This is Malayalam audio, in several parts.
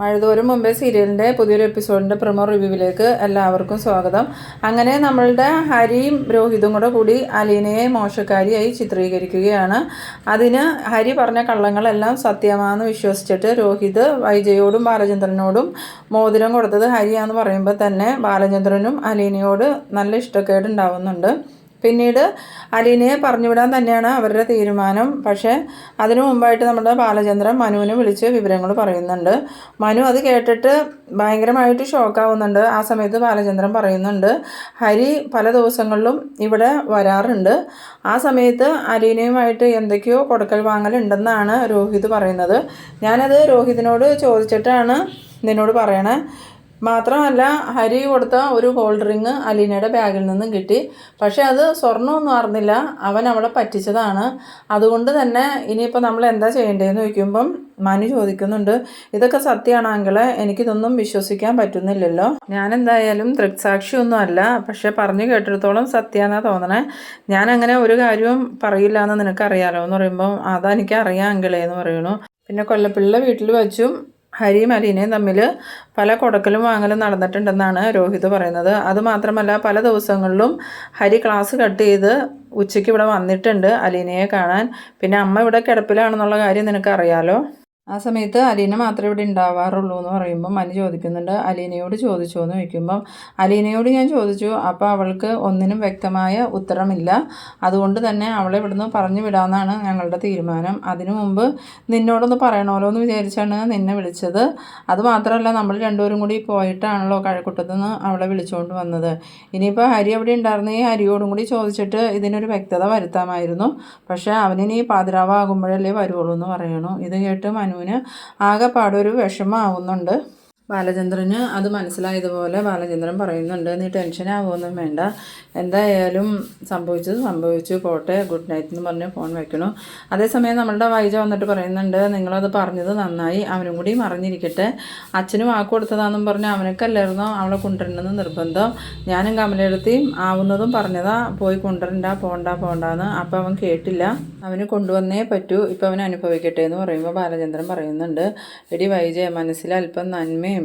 മഴതോറും മുമ്പേ സീരിയലിന്റെ പുതിയൊരു എപ്പിസോഡിന്റെ പ്രമോ റിവ്യൂവിലേക്ക് എല്ലാവർക്കും സ്വാഗതം. അങ്ങനെ നമ്മളുടെ ഹരിയും രോഹിതും കൂടെ കൂടി അലീനയെ മോശക്കാരിയായി ചിത്രീകരിക്കുകയാണ്. അതിന് ഹരി പറഞ്ഞ കള്ളങ്ങളെല്ലാം സത്യമാണെന്ന് വിശ്വസിച്ചിട്ട് രോഹിത് വൈജയോടും ബാലചന്ദ്രനോടും മോതിരം കൊടുത്തത് ഹരിയാന്ന് പറയുമ്പോൾ തന്നെ ബാലചന്ദ്രനും അലീനയോട് നല്ല ഇഷ്ടക്കേട് ഉണ്ടാവുന്നുണ്ട് പിന്നീട് അലീനയെ പറഞ്ഞുവിടാൻ തന്നെയാണ് അവരുടെ തീരുമാനം. പക്ഷേ അതിനു മുമ്പായിട്ട് നമ്മുടെ ബാലചന്ദ്രൻ മനുവിനെ വിളിച്ച് വിവരങ്ങൾ പറയുന്നുണ്ട്. മനു അത് കേട്ടിട്ട് ഭയങ്കരമായിട്ട് ഷോക്കാവുന്നുണ്ട്. ആ സമയത്ത് ബാലചന്ദ്രൻ പറയുന്നുണ്ട് ഹരി പല ദിവസങ്ങളിലും ഇവിടെ വരാറുണ്ട്. ആ സമയത്ത് അലീനയുമായിട്ട് എന്തൊക്കെയോ കൊടുക്കൽ വാങ്ങലുണ്ടെന്നാണ് രോഹിത് പറയുന്നത്. ഞാനത് രോഹിതിനോട് ചോദിച്ചിട്ടാണ് നിന്നോട് പറയണേ. മാത്രമല്ല ഹരി കൊടുത്ത ഒരു ഗോൾഡ് റിങ് അലീനയുടെ ബാഗിൽ നിന്നും കിട്ടി. പക്ഷേ അത് സ്വർണമൊന്നും അറിഞ്ഞില്ല അവൻ അവളെ പറ്റിച്ചതാണ്. അതുകൊണ്ട് തന്നെ ഇനിയിപ്പോൾ നമ്മൾ എന്താ ചെയ്യേണ്ടതെന്ന് ചോദിക്കുമ്പം മനു ചോദിക്കുന്നുണ്ട് ഇതൊക്കെ സത്യമാണെങ്കിൽ എനിക്കിതൊന്നും വിശ്വസിക്കാൻ പറ്റുന്നില്ലല്ലോ. ഞാൻ എന്തായാലും ദൃക്സാക്ഷിയൊന്നും അല്ല. പക്ഷേ പറഞ്ഞു കേട്ടിടത്തോളം സത്യമെന്നാണ് തോന്നണേ. ഞാൻ അങ്ങനെ ഒരു കാര്യവും പറയില്ല എന്ന് നിനക്കറിയാലോ എന്ന് പറയുമ്പോൾ അതെനിക്ക് അറിയാം അങ്കിളേ എന്ന് പറയണു പിന്നെ കൊല്ലപ്പിള്ള വീട്ടിൽ വെച്ചും ഹരിയും അലീനയും തമ്മിൽ പല കൊടക്കലും വാങ്ങലും നടന്നിട്ടുണ്ടെന്നാണ് രോഹിത് പറയുന്നത്. അതുമാത്രമല്ല പല ദിവസങ്ങളിലും ഹരി ക്ലാസ് കട്ട് ചെയ്ത് ഉച്ചയ്ക്ക് ഇവിടെ വന്നിട്ടുണ്ട് അലീനയെ കാണാൻ. പിന്നെ അമ്മ ഇവിടെ കിടപ്പിലാണെന്നുള്ള കാര്യം നിനക്കറിയാലോ? ആ സമയത്ത് അലീന മാത്രമേ ഇവിടെ ഉണ്ടാവാറുള്ളൂ എന്ന് പറയുമ്പം മനു ചോദിക്കുന്നുണ്ട് അലീനയോട് ചോദിച്ചു? എന്ന് ചോദിക്കുമ്പം അലീനയോട് ഞാൻ ചോദിച്ചു അപ്പോൾ അവൾക്ക് ഒന്നിനും വ്യക്തമായ ഉത്തരമില്ല. അതുകൊണ്ട് തന്നെ അവളെ ഇവിടുന്ന് പറഞ്ഞു വിടാമെന്നാണ് ഞങ്ങളുടെ തീരുമാനം. അതിനു മുമ്പ് നിന്നോടൊന്ന് പറയണമല്ലോ എന്ന് വിചാരിച്ചാണ് നിന്നെ വിളിച്ചത്. അതുമാത്രമല്ല നമ്മൾ രണ്ടുപേരും കൂടി പോയിട്ടാണല്ലോ കഴക്കൂട്ടത്തു നിന്ന് അവളെ വിളിച്ചുകൊണ്ട് വന്നത്. ഇനിയിപ്പോൾ ഹരി അവിടെ ഉണ്ടായിരുന്നേ ഹരിയോടും കൂടി ചോദിച്ചിട്ട് ഇതിനൊരു വ്യക്തത വരുത്താമായിരുന്നു. പക്ഷേ അവനിനി പാതിരാവാകുമ്പോഴല്ലേ വരുവുള്ളൂ എന്ന് പറയണു. ഇത് കേട്ട് മനു മനുവിന് ആകെപ്പാടൊരു വിഷമമാവുന്നുണ്ട്. ബാലചന്ദ്രന് അത് മനസ്സിലായതുപോലെ ബാലചന്ദ്രൻ പറയുന്നുണ്ട് നീ ടെൻഷൻ ആവുമൊന്നും വേണ്ട. എന്തായാലും സംഭവിച്ചത് സംഭവിച്ചു. പോട്ടെ. ഗുഡ് നൈറ്റ് എന്ന് പറഞ്ഞ് ഫോൺ വെക്കണു അതേസമയം നമ്മളുടെ വൈജ വന്നിട്ട് പറയുന്നുണ്ട് നിങ്ങളത് പറഞ്ഞത് നന്നായി. അവനും കൂടി മറിഞ്ഞിരിക്കട്ടെ. അച്ഛന് വാക്ക് കൊടുത്തതാണെന്നും പറഞ്ഞ് അവനൊക്കല്ലായിരുന്നോ? അവളെ കൊണ്ടുവരണമെന്ന് നിർബന്ധം. ഞാനും കമലെടുത്തിയും ആവുന്നതും പറഞ്ഞതാ. പോയി കൊണ്ടുവരണ്ട. പോണ്ട പോണ്ടാന്ന്. അപ്പം അവൻ കേട്ടില്ല. അവന് കൊണ്ടുവന്നേ പറ്റൂ. ഇപ്പം അവൻ അനുഭവിക്കട്ടെ എന്ന് പറയുമ്പോൾ ബാലചന്ദ്രൻ പറയുന്നുണ്ട് എടി വൈജ മനസ്സിൽ അല്പം നന്മയും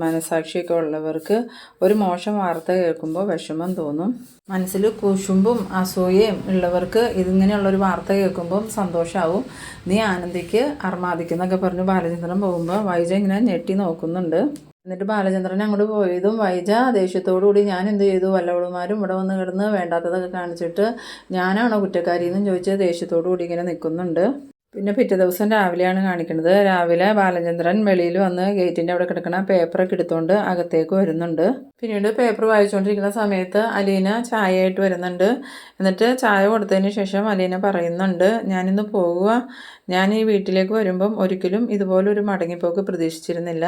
മനസാക്ഷിയൊക്കെ ഉള്ളവർക്ക് ഒരു മോശം വാർത്ത കേൾക്കുമ്പോൾ വിഷമം തോന്നും. മനസ്സിൽ കുശുമ്പും അസൂയയും ഉള്ളവർക്ക് ഇതിങ്ങനെയുള്ളൊരു വാർത്ത കേൾക്കുമ്പോൾ സന്തോഷമാവും നീ ആനന്ദിക്ക് അർമാദിക്കുന്നൊക്കെ പറഞ്ഞ് ബാലചന്ദ്രൻ പോകുമ്പോൾ വൈജ ഇങ്ങനെ ഞെട്ടി നോക്കുന്നുണ്ട്. എന്നിട്ട് ബാലചന്ദ്രൻ അങ്ങോട്ട് പോയതും വൈജ ദേഷ്യത്തോടു കൂടി ഞാൻ എന്ത് ചെയ്തു? വല്ലവളുമാരും ഇവിടെ വന്ന് കിടന്ന് വേണ്ടാത്തതൊക്കെ കാണിച്ചിട്ട് ഞാനാണോ കുറ്റക്കാരിയെന്നും ചോദിച്ച് ദേഷ്യത്തോടു കൂടി ഇങ്ങനെ നിൽക്കുന്നുണ്ട്. പിന്നെ പിറ്റേ ദിവസം രാവിലെയാണ് കാണിക്കുന്നത്. രാവിലെ ബാലചന്ദ്രൻ വെളിയിൽ വന്ന് ഗേറ്റിന്റെ അവിടെ കിടക്കുന്ന പേപ്പറൊക്കെ എടുത്തുകൊണ്ട് അകത്തേക്ക് വരുന്നുണ്ട്. പിന്നീട് പേപ്പർ വായിച്ചുകൊണ്ടിരിക്കുന്ന സമയത്ത് അലീന ചായയായിട്ട് വരുന്നുണ്ട്. എന്നിട്ട് ചായ കൊടുത്തതിന് ശേഷം അലീന പറയുന്നുണ്ട് ഞാനിന്ന് പോകുക ഞാൻ ഈ വീട്ടിലേക്ക് വരുമ്പം ഒരിക്കലും ഇതുപോലൊരു മടങ്ങിപ്പോക്ക് പ്രതീക്ഷിച്ചിരുന്നില്ല.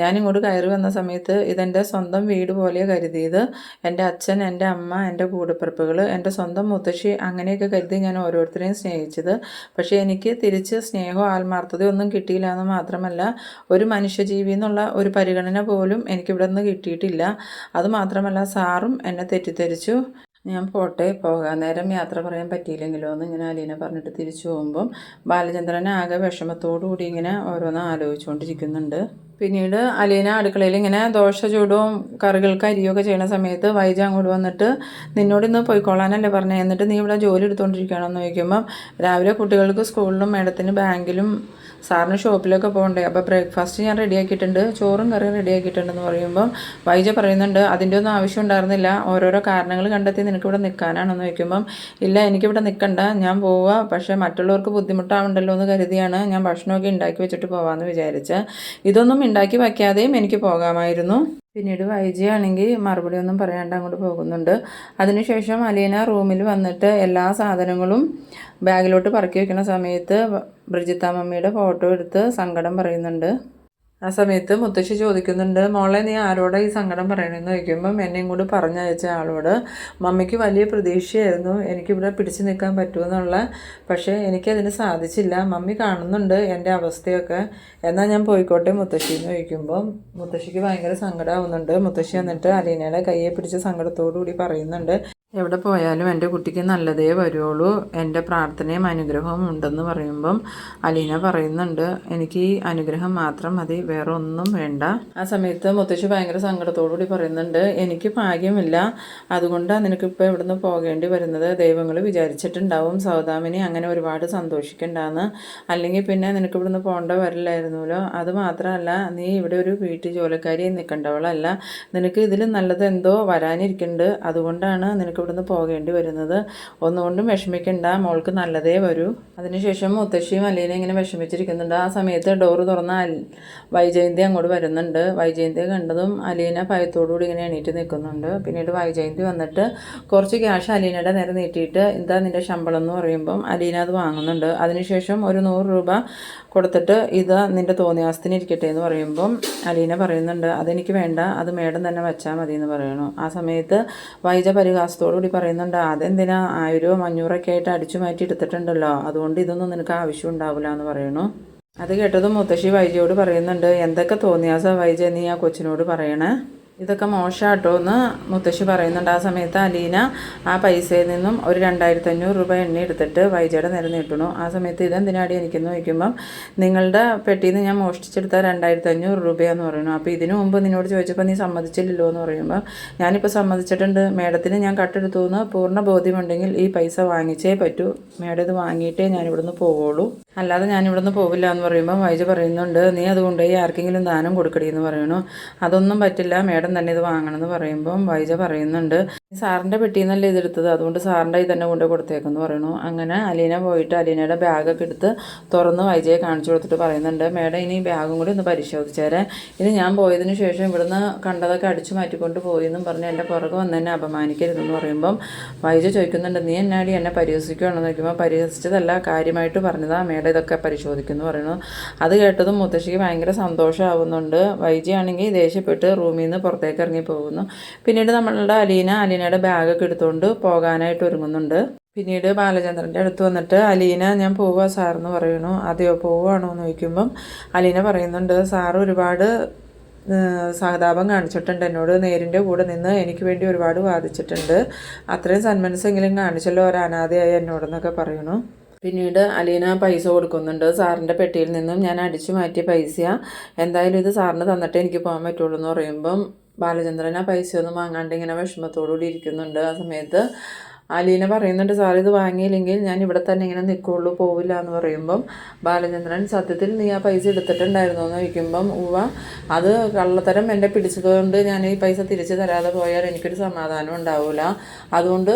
ഞാൻ ഇങ്ങോട്ട് കയറി വന്ന സമയത്ത് ഇതെന്റെ സ്വന്തം വീട് പോലെ കരുതിയത്. എന്റെ അച്ഛൻ എന്റെ അമ്മ എന്റെ കൂടപ്പിറപ്പുകൾ എന്റെ സ്വന്തം മുത്തശ്ശി അങ്ങനെയൊക്കെ കരുതി ഞാൻ ഓരോരുത്തരെയും സ്നേഹിച്ചത്. പക്ഷേ എനിക്ക് തിരിച്ച് സ്നേഹമോ ആത്മാർത്ഥതയോ ഒന്നും കിട്ടിയില്ല എന്ന് മാത്രമല്ല ഒരു മനുഷ്യജീവി എന്നുള്ള ഒരു പരിഗണന പോലും എനിക്കിവിടെ നിന്ന് കിട്ടിയിട്ടില്ല. അതുമാത്രമല്ല സാറും എന്നെ തെറ്റിദ്ധരിച്ചു. ഞാൻ പോട്ടെ പോകാൻ നേരം യാത്ര പറയാൻ പറ്റിയില്ലെങ്കിലോ എന്ന് ഇങ്ങനെ അലീന പറഞ്ഞിട്ട് തിരിച്ചു പോകുമ്പം ബാലചന്ദ്രൻ ആകെ വിഷമത്തോടു കൂടി ഇങ്ങനെ ഓരോന്ന് ആലോചിച്ചുകൊണ്ടിരിക്കുന്നുണ്ട് പിന്നീട് അലീന അടുക്കളയിൽ ഇങ്ങനെ ദോശ ചൂടും കറികൾക്ക് അരിയൊക്കെ ചെയ്യുന്ന സമയത്ത് വൈജ അങ്ങോട്ട് വന്നിട്ട് നിന്നോട് ഇന്ന് പോയിക്കോളാനല്ലേ പറഞ്ഞത് എന്നിട്ട് നീ ഇവിടെ ജോലി എടുത്തുകൊണ്ടിരിക്കുകയാണെന്ന് ചോദിക്കുമ്പം രാവിലെ കുട്ടികൾക്ക് സ്കൂളിലും മേഡത്തിന് ബാങ്കിലും സാറിന് ഷോപ്പിലൊക്കെ പോകണ്ടേ. അപ്പോൾ ബ്രേക്ക്ഫാസ്റ്റ് ഞാൻ റെഡിയാക്കിയിട്ടുണ്ട്. ചോറും കറിയും റെഡിയാക്കിയിട്ടുണ്ടെന്ന് പറയുമ്പം വൈജ പറയുന്നുണ്ട് അതിന്റെ ഒന്നും ആവശ്യം ഉണ്ടായിരുന്നില്ല. ഓരോരോ കാരണങ്ങൾ കണ്ടെത്തി നിനക്കിവിടെ നിൽക്കാനാണെന്ന് ചോദിക്കുമ്പം ഇല്ല എനിക്കിവിടെ നിൽക്കണ്ട. ഞാൻ പോവുക പക്ഷേ മറ്റുള്ളവർക്ക് ബുദ്ധിമുട്ടാവുണ്ടല്ലോ എന്ന് കരുതിയാണ് ഞാൻ ഭക്ഷണമൊക്കെ ഉണ്ടാക്കി വെച്ചിട്ട് പോകാമെന്ന് വിചാരിച്ച്. ഇതൊന്നും ഉണ്ടാക്കി വയ്ക്കാതെയും എനിക്ക് പോകാമായിരുന്നു. പിന്നീട് വൈജയാണെങ്കിൽ മറുപടി ഒന്നും പറയാണ്ട് അങ്ങോട്ട് പോകുന്നുണ്ട്. അതിനുശേഷം അലീന റൂമിൽ വന്നിട്ട് എല്ലാ സാധനങ്ങളും ബാഗിലോട്ട് പറക്കി വെക്കുന്ന സമയത്ത് ബ്രിജിത്ത മമ്മിയുടെ ഫോട്ടോ എടുത്ത് സങ്കടം പറയുന്നുണ്ട്. ആ സമയത്ത് മുത്തശ്ശി ചോദിക്കുന്നുണ്ട് മോളെ നീ ആരോടാ ഈ സങ്കടം പറയണമെന്ന് ചോദിക്കുമ്പം എന്നെയും കൂടി പറഞ്ഞയച്ച ആളോട് മമ്മിക്ക് വലിയ പ്രതീക്ഷയായിരുന്നു എനിക്കിവിടെ പിടിച്ചു നിൽക്കാൻ പറ്റുമെന്നുള്ള പക്ഷേ എനിക്കതിന് സാധിച്ചില്ല. മമ്മി കാണുന്നുണ്ട് എന്റെ അവസ്ഥയൊക്കെ. എന്നാൽ ഞാൻ പോയിക്കോട്ടെ മുത്തശ്ശി എന്ന് ചോദിക്കുമ്പോൾ മുത്തശ്ശിക്ക് ഭയങ്കര സങ്കടമാവുന്നുണ്ട് മുത്തശ്ശി എന്നിട്ട് അലീനയുടെ കയ്യെ പിടിച്ച് സങ്കടത്തോടു കൂടി പറയുന്നുണ്ട് എവിടെ പോയാലും എന്റെ കുട്ടിക്ക് നല്ലതേ വരുള്ളൂ എന്റെ പ്രാർത്ഥനയും അനുഗ്രഹവും ഉണ്ടെന്ന് പറയുമ്പം അലീന പറയുന്നുണ്ട് എനിക്ക് ഈ അനുഗ്രഹം മാത്രം മതി വേറെ ഒന്നും വേണ്ട. ആ സമയത്ത് മുത്തശ്ശി ഭയങ്കര സങ്കടത്തോടുകൂടി പറയുന്നുണ്ട് എനിക്ക് ഭാഗ്യമില്ല. അതുകൊണ്ടാണ് നിനക്കിപ്പോൾ ഇവിടുന്ന് പോകേണ്ടി വരുന്നത്. ദൈവങ്ങൾ വിചാരിച്ചിട്ടുണ്ടാവും. സൗദാമിനി അങ്ങനെ ഒരുപാട് സന്തോഷിക്കണ്ടെന്ന്. അല്ലെങ്കിൽ പിന്നെ നിനക്ക് ഇവിടുന്ന് പോകേണ്ട വരില്ലായിരുന്നല്ലോ. അത് മാത്രമല്ല നീ ഇവിടെ ഒരു വീട്ടു ജോലിക്കാരി നിൽക്കേണ്ടവളല്ല. നിനക്ക് ഇതിൽ നല്ലത് എന്തോ വരാനിരിക്കുന്നുണ്ട്. അതുകൊണ്ടാണ് നിനക്ക് ഇവിടുന്ന് പോകേണ്ടി വരുന്നത്. ഒന്നുകൊണ്ടും വിഷമിക്കണ്ട മോൾക്ക് നല്ലതേ വരൂ. അതിനുശേഷം മുത്തശ്ശിയും അലീനെ ഇങ്ങനെ വിഷമിച്ചിരിക്കുന്നുണ്ട്. ആ സമയത്ത് ഡോറ് തുറന്ന വൈജയന്തി അങ്ങോട്ട് വരുന്നുണ്ട്. വൈജയന്തി കണ്ടതും അലീന ഭയത്തോടുകൂടി ഇങ്ങനെ എണീറ്റ് നിൽക്കുന്നുണ്ട്. പിന്നീട് വൈജയന്തി വന്നിട്ട് കുറച്ച് ക്യാഷ് അലീനയുടെ നേരെ നീട്ടിയിട്ട് എന്താ നിന്റെ ശമ്പളം എന്ന് പറയുമ്പം അലീന അത് വാങ്ങുന്നുണ്ട്. അതിനുശേഷം ഒരു നൂറ് രൂപ കൊടുത്തിട്ട് ഇത് നിന്റെ തോന്നിയാസത്തിന് ഇരിക്കട്ടെ എന്ന് പറയുമ്പം അലീന പറയുന്നുണ്ട് അതെനിക്ക് വേണ്ട. അത് മേഡം തന്നെ വെച്ചാൽ മതി എന്ന് പറയണു. ആ സമയത്ത് വൈജ പരിഹാസത്തോടുകൂടി പറയുന്നുണ്ട് അതെന്തിനാ ആയിരവും അഞ്ഞൂറൊക്കെ ആയിട്ട് അടിച്ചു മാറ്റി എടുത്തിട്ടുണ്ടല്ലോ? അതുകൊണ്ട് ഇതൊന്നും നിനക്ക് ആവശ്യം ഉണ്ടാവില്ല എന്ന് പറയണു അത് കേട്ടതും മുത്തശ്ശി വൈജയോട് പറയുന്നുണ്ട് എന്തൊക്കെ തോന്നിയാസ വൈജ നീ ആ കൊച്ചിനോട് പറയണേ? ഇതൊക്കെ മോശമാട്ടോ എന്ന് മുത്തശ്ശി പറയുന്നുണ്ട്. ആ സമയത്ത് അലീന ആ പൈസയിൽ നിന്നും ഒരു രണ്ടായിരത്തി അഞ്ഞൂറ് രൂപ എണ്ണി എടുത്തിട്ട് വൈജയുടെ നേരെ നീട്ടണു ആ സമയത്ത് ഇതെന്തിനാടി എനിക്കെന്ന് ചോദിക്കുമ്പം നിങ്ങളുടെ പെട്ടിയിൽ നിന്ന് ഞാൻ മോഷ്ടിച്ചെടുത്ത രണ്ടായിരത്തി അഞ്ഞൂറ് രൂപയാന്ന് പറയുന്നു. അപ്പോൾ ഇതിനു മുമ്പ് നിന്നോട് ചോദിച്ചപ്പോൾ നീ സമ്മതിച്ചില്ലല്ലോ എന്ന് പറയുമ്പോൾ ഞാനിപ്പോൾ സമ്മതിച്ചിട്ടുണ്ട്. മേഡത്തിന് ഞാൻ കട്ടെടുത്തു എന്ന് പൂർണ ബോധ്യമുണ്ടെങ്കിൽ ഈ പൈസ വാങ്ങിച്ചേ പറ്റൂ. മേഡം ഇത് വാങ്ങിയിട്ടേ ഞാൻ ഇവിടുന്ന് പോവുള്ളൂ. അല്ലാതെ ഞാൻ ഇവിടുന്ന് പോവില്ല എന്ന് പറയുമ്പോൾ വൈജ പറയുന്നുണ്ട്. നീ അതുകൊണ്ട് ആർക്കെങ്കിലും ദാനം കൊടുക്കടി എന്ന് പറയണു അതൊന്നും പറ്റില്ല. മേഡം തന്നെ ഇത് വാങ്ങണമെന്ന് പറയുമ്പം വൈജ പറയുന്നുണ്ട്. സാറിന്റെ പെട്ടിയിൽ നിന്നല്ലേ ഇതെടുത്തത്? അതുകൊണ്ട് സാറിന്റെ ഇത് തന്നെ കൊണ്ട് കൊടുത്തേക്കെന്ന് പറയണു അങ്ങനെ അലീന പോയിട്ട് അലീനയുടെ ബാഗൊക്കെ എടുത്ത് തുറന്ന് വൈജയെ കാണിച്ചു കൊടുത്തിട്ട് പറയുന്നുണ്ട് മേഡം ഇനി ബാഗും കൂടി ഒന്ന് പരിശോധിച്ചേരെ. ഇത് ഞാൻ പോയതിന് ശേഷം ഇവിടുന്ന് കണ്ടതൊക്കെ അടിച്ചു മാറ്റിക്കൊണ്ട് പോയി എന്നും പറഞ്ഞ് എന്റെ പുറകെ വന്ന് എന്നെ അപമാനിക്കരുതെന്ന് പറയുമ്പം വൈജ ചോദിക്കുന്നുണ്ട് നീ എന്നാടി എന്നെ പരിഹസിക്കുകയാണെന്ന് ചോദിക്കുമ്പോൾ പരിഹസിച്ചതല്ല കാര്യമായിട്ട് പറഞ്ഞതാ മേഡം ഇതൊക്കെ പരിശോധിക്കുന്നു പറയുന്നു. അത് കേട്ടതും മുത്തശ്ശിക്ക് ഭയങ്കര സന്തോഷമാവുന്നുണ്ട് വൈജയാണെങ്കിൽ ദേഷ്യപ്പെട്ട് റൂമിൽ നിന്ന് പുറത്തേക്ക് ഇറങ്ങി പോകുന്നു. പിന്നീട് നമ്മളുടെ അലീന അലീനയുടെ ബാഗൊക്കെ എടുത്തുകൊണ്ട് പോകാനായിട്ട് ഒരുങ്ങുന്നുണ്ട്. പിന്നീട് ബാലചന്ദ്രന്റെ അടുത്ത് വന്നിട്ട് അലീന ഞാൻ പോവുക സാറെന്ന് പറയണു. അതെയോ പോവുകയാണോ എന്ന് ചോദിക്കുമ്പം അലീന പറയുന്നുണ്ട് സാറ് ഒരുപാട് സഹതാപം കാണിച്ചിട്ടുണ്ട് എന്നോട്. നേരിന്റെ കൂടെ നിന്ന് എനിക്ക് വേണ്ടി ഒരുപാട് വാദിച്ചിട്ടുണ്ട്. അത്രയും സന്മനസ്സെങ്കിലും കാണിച്ചല്ലോ ഒരു അനാഥയായി എന്നോടെന്നൊക്കെ പറയണു. പിന്നീട് അലീന പൈസ കൊടുക്കുന്നുണ്ട്. സാറിന്റെ പെട്ടിയിൽ നിന്നും ഞാൻ അടിച്ചു മാറ്റിയ പൈസ എന്തായാലും ഇത് സാറിന് തന്നിട്ടേ എനിക്ക് പോകാൻ പറ്റുള്ളൂ എന്ന് പറയുമ്പം ബാലചന്ദ്രൻ ആ ഒന്നും വാങ്ങാണ്ട് ഇങ്ങനെ വിഷമത്തോടുകൂടി ഇരിക്കുന്നുണ്ട്. ആ സമയത്ത് അലീന പറയുന്നുണ്ട് സാർ ഇത് വാങ്ങിയില്ലെങ്കിൽ ഞാൻ ഇവിടെ തന്നെ ഇങ്ങനെ നിൽക്കുള്ളൂ പോവില്ല എന്ന് പറയുമ്പം ബാലചന്ദ്രൻ സത്യത്തിൽ നീ ആ പൈസ എടുത്തിട്ടുണ്ടായിരുന്നോ? എന്ന് ചോദിക്കുമ്പം ഉവ അത് കള്ളത്തരം എന്നെ പിടിച്ചതുകൊണ്ട് ഞാൻ ഈ പൈസ തിരിച്ചു തരാതെ പോയാൽ എനിക്കൊരു സമാധാനം ഉണ്ടാവില്ല അതുകൊണ്ട്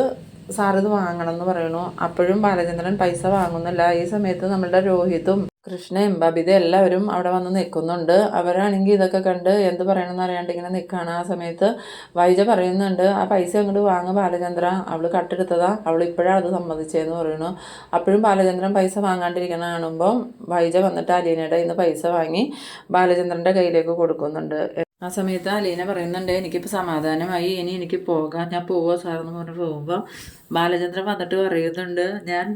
സാർ ഇത് വാങ്ങണം എന്ന് പറയണു അപ്പോഴും ബാലചന്ദ്രൻ പൈസ വാങ്ങുന്നില്ല. ഈ സമയത്ത് നമ്മളുടെ രോഹിത്തും കൃഷ്ണയും ബബിത എല്ലാവരും അവിടെ വന്ന് നിൽക്കുന്നുണ്ട്. അവരാണെങ്കിൽ ഇതൊക്കെ കണ്ട് എന്ത് പറയണമെന്ന് അറിയാണ്ട് ഇങ്ങനെ നിൽക്കുകയാണ്. ആ സമയത്ത് വൈജ പറയുന്നുണ്ട് ആ പൈസ അങ്ങോട്ട് വാങ്ങുക ബാലചന്ദ്ര. അവൾ കട്ടെടുത്തതാ. അവൾ ഇപ്പോഴാണ് അത് സമ്മതിച്ചതെന്ന് പറയുന്നു. അപ്പോഴും ബാലചന്ദ്രൻ പൈസ വാങ്ങാണ്ടിരിക്കണ കാണുമ്പോൾ വൈജ വന്നിട്ട് അലീനയുടെ ഇന്ന് പൈസ വാങ്ങി ബാലചന്ദ്രന്റെ കയ്യിലേക്ക് കൊടുക്കുന്നുണ്ട്. ആ സമയത്ത് അലീന പറയുന്നുണ്ട് എനിക്കിപ്പോൾ സമാധാനമായി. ഇനി എനിക്ക് പോകാം. ഞാൻ പോവുക സാറെന്ന് പറഞ്ഞ് പോകുമ്പോൾ ബാലചന്ദ്രൻ വന്നിട്ട് പറയുന്നുണ്ട് ഞാൻ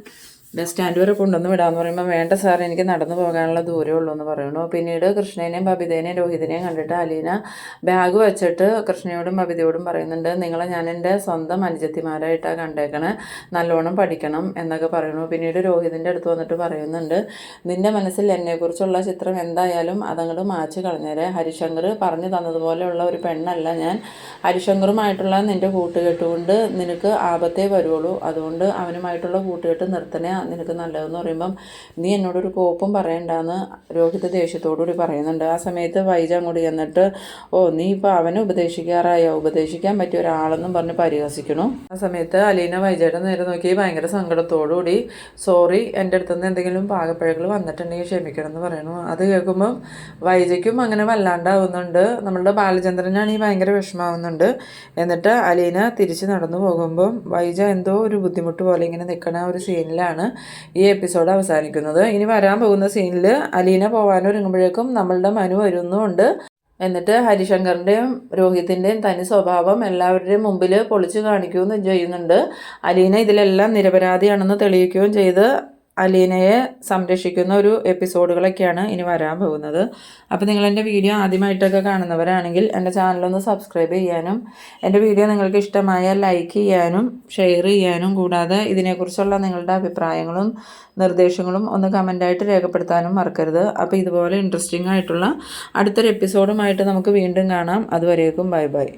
ബസ് സ്റ്റാൻഡ് വരെ കൊണ്ടുവന്ന് വിടാമെന്ന് പറയുമ്പോൾ വേണ്ട സാർ എനിക്ക് നടന്നു പോകാനുള്ള ദൂരമേ ഉള്ളൂ എന്ന് പറയുന്നു. പിന്നീട് കൃഷ്ണേനെയും ബബിതേനെയും രോഹിതിനെയും കണ്ടിട്ട് അലീന ബാഗ് വെച്ചിട്ട് കൃഷ്ണയോടും ബബിതയോടും പറയുന്നുണ്ട് നിങ്ങളെ ഞാൻ എന്റെ സ്വന്തം അനുജത്തിമാരായിട്ടാണ് കണ്ടേക്കണേ നല്ലോണം പഠിക്കണം എന്നൊക്കെ പറയുന്നു. പിന്നീട് രോഹിതിന്റെ അടുത്ത് വന്നിട്ട് പറയുന്നുണ്ട് നിന്റെ മനസ്സിൽ എന്നെക്കുറിച്ചുള്ള ചിത്രം എന്തായാലും അതങ്ങോട്ട് മാച്ച് കളഞ്ഞേരെ. ഹരിശങ്കർ പറഞ്ഞു തന്നതുപോലെയുള്ള ഒരു പെണ്ണല്ല ഞാൻ. ഹരിശങ്കറുമായിട്ടുള്ള നിന്റെ കൂട്ടുകെട്ടുകൊണ്ട് നിനക്ക് ആപത്തേ വരുള്ളൂ അതുകൊണ്ട് അവനുമായിട്ടുള്ള കൂട്ടുകെട്ട് നിർത്തണേ നിനക്ക് നല്ലതെന്ന് പറയുമ്പം നീ എന്നോടൊരു കോപ്പും പറയണ്ടെന്ന് രോഹിത് ദേഷ്യത്തോടുകൂടി പറയുന്നുണ്ട്. ആ സമയത്ത് വൈജ അങ്ങോട്ട് ചെന്നിട്ട് ഓ നീ ഇപ്പോൾ അവനെ ഉപദേശിക്കാറായോ? ഉപദേശിക്കാൻ പറ്റിയ ഒരാളെന്നും പറഞ്ഞ് പരിഹസിക്കണു ആ സമയത്ത് അലീന വൈജയുടെ നേരെ നോക്കി ഭയങ്കര സങ്കടത്തോടുകൂടി സോറി എന്റെ അടുത്തുനിന്ന് എന്തെങ്കിലും പാകപ്പിഴകൾ വന്നിട്ടുണ്ടെങ്കിൽ ക്ഷമിക്കണം എന്ന് പറയണു അത് കേൾക്കുമ്പം വൈജയ്ക്കും അങ്ങനെ വല്ലാണ്ടാവുന്നുണ്ട്. നമ്മളുടെ ബാലചന്ദ്രനാണെങ്കിൽ ഭയങ്കര വിഷമാവുന്നുണ്ട് എന്നിട്ട് അലീന തിരിച്ച് നടന്നു പോകുമ്പം വൈജ എന്തോ ഒരു ബുദ്ധിമുട്ട് പോലെ ഇങ്ങനെ നിൽക്കണ ഒരു സീനിലാണ് ഈ എപ്പിസോഡ് അവസാനിക്കുന്നത്. ഇനി വരാൻ പോകുന്ന സീനിൽ അലീന പോകാനൊരുങ്ങുമ്പോഴേക്കും നമ്മളുടെ മനു വരുന്നുമുണ്ട് എന്നിട്ട് ഹരിശങ്കറിന്റെയും രോഹിത്തിന്റെയും തനി സ്വഭാവം എല്ലാവരുടെയും മുമ്പിൽ പൊളിച്ചു കാണിക്കുകയും ചെയ്യുന്നുണ്ട്. അലീന ഇതിലെല്ലാം നിരപരാധിയാണെന്ന് തെളിയിക്കുകയും ചെയ്ത് അലീനയെ സംരക്ഷിക്കുന്ന ഒരു എപ്പിസോഡുകളൊക്കെയാണ് ഇനി വരാൻ പോകുന്നത്. അപ്പോൾ നിങ്ങൾ എന്റെ വീഡിയോ ആദ്യമായിട്ടൊക്കെ കാണുന്നവരാണെങ്കിൽ എന്റെ ചാനലൊന്ന് സബ്സ്ക്രൈബ് ചെയ്യാനും എന്റെ വീഡിയോ നിങ്ങൾക്ക് ഇഷ്ടമായ ലൈക്ക് ചെയ്യാനും ഷെയർ ചെയ്യാനും കൂടാതെ ഇതിനെക്കുറിച്ചുള്ള നിങ്ങളുടെ അഭിപ്രായങ്ങളും നിർദ്ദേശങ്ങളും ഒന്ന് കമന്റായിട്ട് രേഖപ്പെടുത്താനും മറക്കരുത്. അപ്പോൾ ഇതുപോലെ ഇൻട്രസ്റ്റിംഗ് ആയിട്ടുള്ള അടുത്തൊരു എപ്പിസോഡുമായിട്ട് നമുക്ക് വീണ്ടും കാണാം. അതുവരേക്കും ബൈ ബൈ.